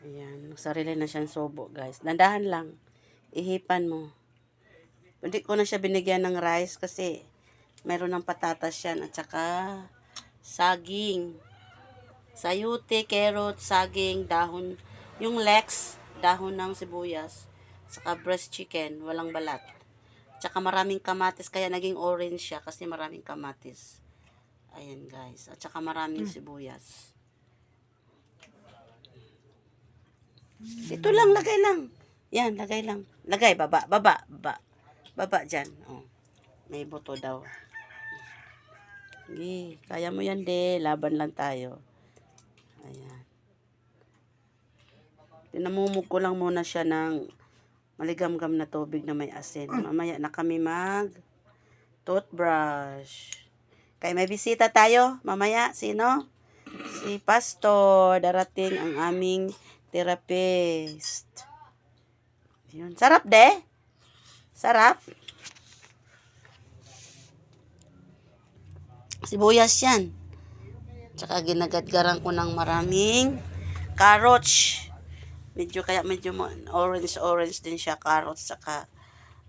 Ayan, sarili na siyang subo, guys. Dandahan lang. Ihipan mo. Hindi ko na siya binigyan ng rice kasi meron ng patatas yan at saka saging. Sayute, carrot, saging, dahon. Yung lex, dahon ng sibuyas. Saka breast chicken, walang balat. Tsaka maraming kamatis, kaya naging orange siya kasi maraming kamatis. Ayan guys. At saka maraming sibuyas. Dito lang, lagay lang. Yan, lagay lang. Lagay, baba, baba, baba. Baba dyan. Oh. May buto daw. Sige, kaya mo yan, de. Laban lang tayo. Ayan. Pinamumug ko lang muna siya ng maligamgam na tubig na may asin. Mamaya na kami mag toothbrush. Kaya may bisita tayo. Mamaya, sino? Si Pastor. Darating ang aming therapist. Yun. Sarap, de. Sarap. Sibuyas yan. Tsaka ginagadgaran ko ng maraming carrots. Medyo kaya medyo orange-orange din siya. Carrots tsaka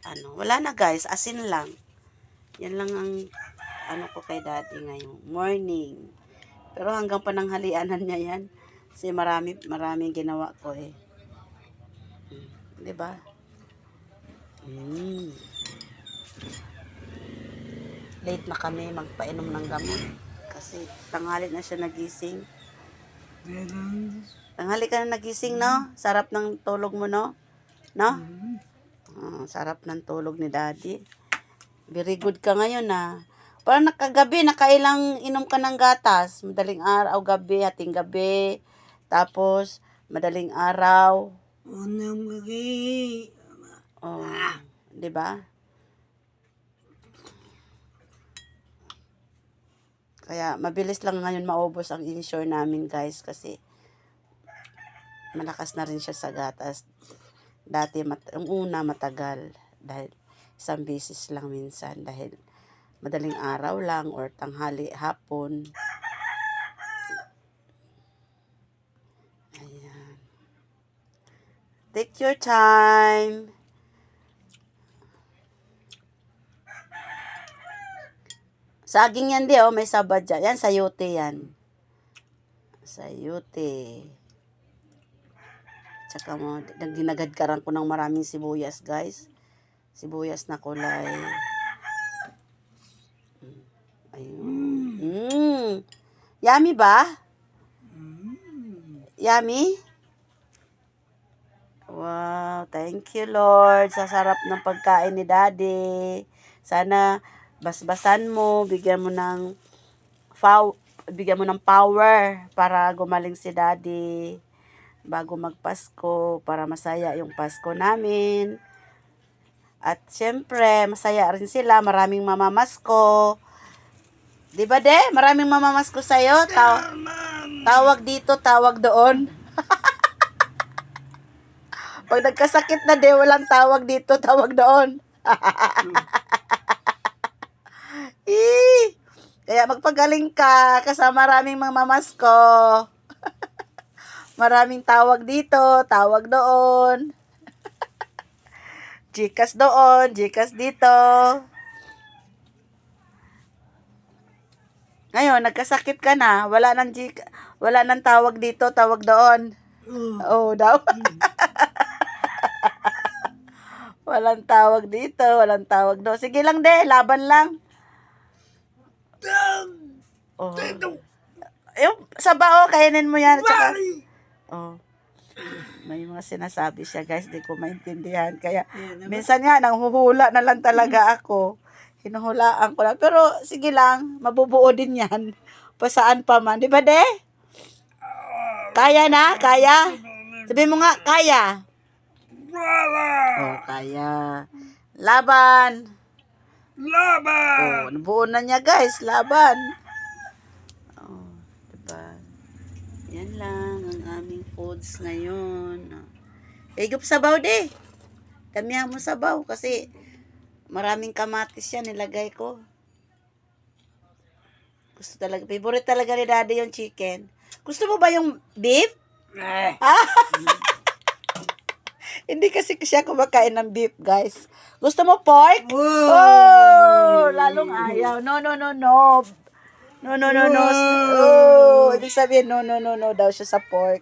ano. Wala na guys. Asin lang. Yan lang ang ano ko kay daddy ngayong morning. Pero hanggang pananghalianan niya yan. Kasi marami, maraming ginawa ko eh. Hmm. Di ba? Mm. Late na kami magpainom ng gamot. Kasi tanghali na siya nagising. Tanghali ka na nagising, no? Sarap ng tulog mo, no? No? Ah, sarap ng tulog ni daddy. Very good ka ngayon, na. Parang nakagabi, nakailang inom ka ng gatas. Madaling araw, gabi, hating gabi. Tapos, madaling araw. Unang gagi. Oh, 'di ba? Kaya mabilis lang ngayon maubos ang insure namin, guys, kasi malakas na rin siya sa gatas. Dati, mat ang una matagal dahil isang beses lang minsan dahil madaling araw lang or tanghali hapon. Ayan. Take your time. Saging yan di, oh. May sabad dyan. Yan, sayote yan. Sayote. Tsaka mo, nag- ginagadkaran ko ng maraming sibuyas, guys. Sibuyas na kulay. Mm. Ayun. Mm. Yummy ba? Yummy? Wow, thank you Lord sa sarap ng pagkain ni Daddy. Sana basbasan mo, bigyan mo ng fow, bigyan mo ng power para gumaling si Daddy bago magpasko para masaya yung Pasko namin. At syempre, masaya rin sila, maraming mamamasko. 'Di ba, De? Maraming mamamasko sa'yo. Taw- tawag dito, tawag doon. Pag nagkasakit na, De, walang tawag dito, tawag doon. Eh, kaya magpagaling ka kasama maraming mga mamasko. maraming tawag dito, tawag doon. Jikas doon, jikas dito. Ngayon, nagkasakit ka na, wala nang jik, wala nang tawag dito, tawag doon. Oo daw. Walang tawag dito, walang tawag doon. Sige lang, de, laban lang. Oh. Yung sabaw, kainin mo yan. Tsaka, oh. May mga sinasabi siya, guys. Di ko maintindihan. Kaya, minsan nga, nanghuhula na lang talaga ako. Hinuhulaan ko lang. Pero, sige lang. Mabubuo din yan. Pasaan pa man. Di ba, de? Kaya na? Kaya? Sabi mo nga, kaya. Oh, kaya. Laban. Laban! Oh, nabuo na niya guys, laban. Oh, diba? Yan lang ang aming foods ngayon. Oh. Higop sabaw de. Damihan mo sabaw kasi maraming kamatis yan nilagay ko. Gusto talaga, favorite talaga ni daddy yung chicken. Gusto mo ba yung beef? Eh, Ah, Hindi kasi siya kumakain ng beef, guys. Gusto mo pork? Wow. Oh, lalong ayaw. No, no, no, no. No, no, no, no. Oh, ibig sabihin, no, no, no, no daw siya sa pork.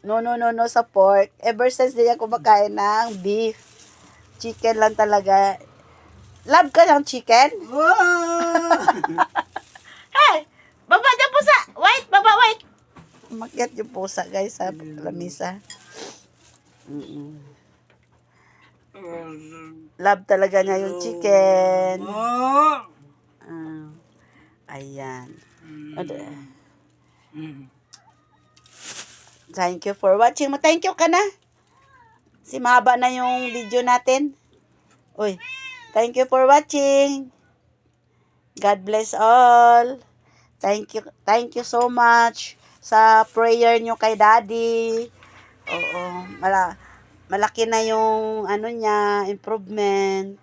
No, no, no, no sa pork. Ever since niya kumakain ng beef. Chicken lang talaga. Love ka ng chicken? Hey! Baba dyan pusa! White! Baba white! Umakyat yung pusa guys sa lamisa. Mm-mm. Love talaga niya yung chicken. Ah. ayan. Ad- Thank you for watching. Thank you ka na. Si mahaba na yung video natin. Uy, thank you for watching. God bless all. Thank you, thank you so much sa prayer nyo kay Daddy. Oo, mala, malaki na yung ano niya, improvement.